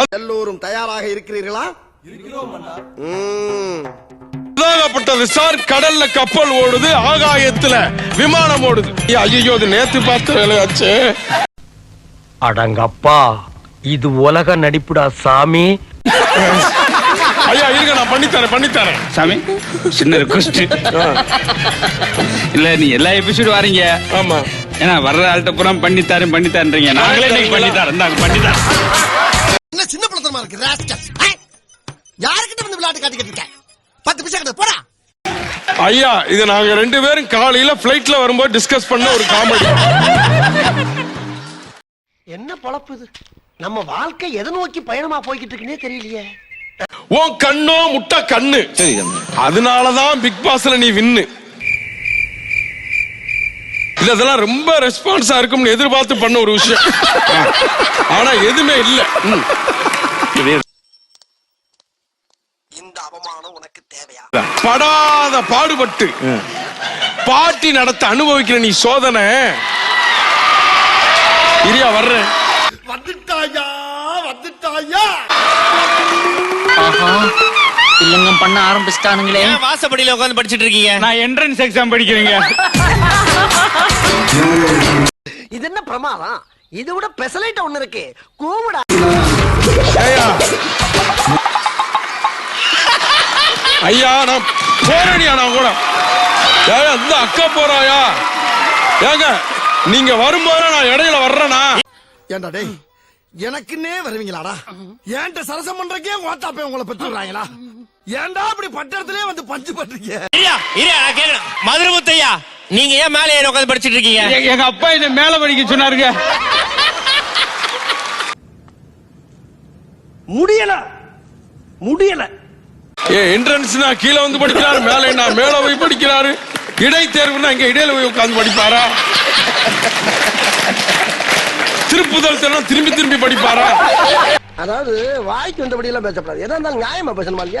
உற்சாகமாக இருக்கிறீர்களா? ம். உதாகப்பட்டது சார் கடல்ல கப்பல் ஓடுது ஆகாயத்துல விமானம் ஓடுது. ஐயோ அது நேத்து பார்த்த வேலையாச்சு. அடங்கப்பா இது உலக நடிப்புடா சாமி. ஐயா இருங்க நான் பண்ணித்தரேன் பண்ணித்தரேன். சாமி சின்ன ரிக்வஸ்ட் இல்ல நீ எல்லா எபிசோடு வாரீங்க. ஆமா. ஏன்னா வர்ற ஆள்கிட்ட பூரா பண்ணித்தாரேன் பண்ணித்தாரன்றீங்க. நாங்களே இன்னைக்கு பண்ணித்தாரேன் இந்தாங்க பண்ணித்தாரேன். பிள்ளைத்தனமா இருக்கு ராஸ்கல் யாருக்கிட்ட வந்து விளையாட்டு காட்டிக்கிட்டு இருக்க? பத்து பைசா கிட்ட போடா. ஐயா இது நாங்க ரெண்டு பேரும் காலையில பிளைட்ல வரும்போது டிஸ்கஸ் பண்ண ஒரு காமெடி என்ன பொழப்பு இது? நம்ம வாழ்க்கை எதை நோக்கி பயணமா போய்கிட்டு இருக்குன்னே தெரியலையே. உன் கண்ணோ முட்டை கண்ணு. அதனாலதான் பிக் பாஸ்ல நீ வின்னு. இல்ல இதெல்லாம் ரொம்ப ரெஸ்பான்ஸா இருக்கும்னு எதிர்பார்த்து பண்ண ஒரு விஷயம். ஆனா எதுவுமே இல்ல. இந்த அவமானம் உனக்கு தேவையா? படாத பாடுபட்டு பாட்டி நடத்த அனுபவிக்கிற நீ சோதனை. இரியா வர்றேன். வந்துட்டாயா? வந்துட்டாயா? இல்லங்கம் பண்ண ஆரம்பிச்சிட்டானுங்களே. வாசப்படியில உட்காந்து படிச்சிட்டு இருக்கீங்க? நான் என்ட்ரன்ஸ் எக்ஸாம் படிக்கிறீங்க. இது என்ன பிரமாதம்? இதை விட பெசலைட் ஒண்ணு இருக்கு. கூவிடா. ஐயா ஐயா நான் போறேனியா நான் கூட. ஏயா இந்த அக்கா போறாயா? ஏங்க நீங்க வரும்போது நான் இடையில வர்றேனா? ஏண்டா டேய் எனக்குன்னே வருவீங்களாடா? ஏன்ட்ட சரசம் பண்றக்கே ஓட்டாப்பே உங்களை பெற்று விடுறாங்களா? ஏன்டா அப்படி பட்டத்திலே வந்து பஞ்சு பண்றீங்க? இரியா இரியா நான் கேக்குறேன். மதுரை முத்தையா நீங்க ஏன் மேலே ஏறி உட்காந்து படிச்சிட்டு இருக்கீங்க? எங்க- எங்க அப்பா இதை மேல படிக்க சொன்னாருங்க. முடியல. முடியல. என்ட்ரன்ஸ்னா கீழே வந்து படிக்கிறாரு மேலே நான் மேல போய் படிக்கிறாரு? இடைத்தேர்வுனா இங்க இடையில போய் உட்காந்து படிப்பாரா? திருப்புதல் திரும்பி திரும்பி படிப்பாரா? அதாவது வாய்க்கு வந்தபடி எல்லாம் பேசப்படாது. ஏதா இருந்தாலும் நியாயமா பேசணுமா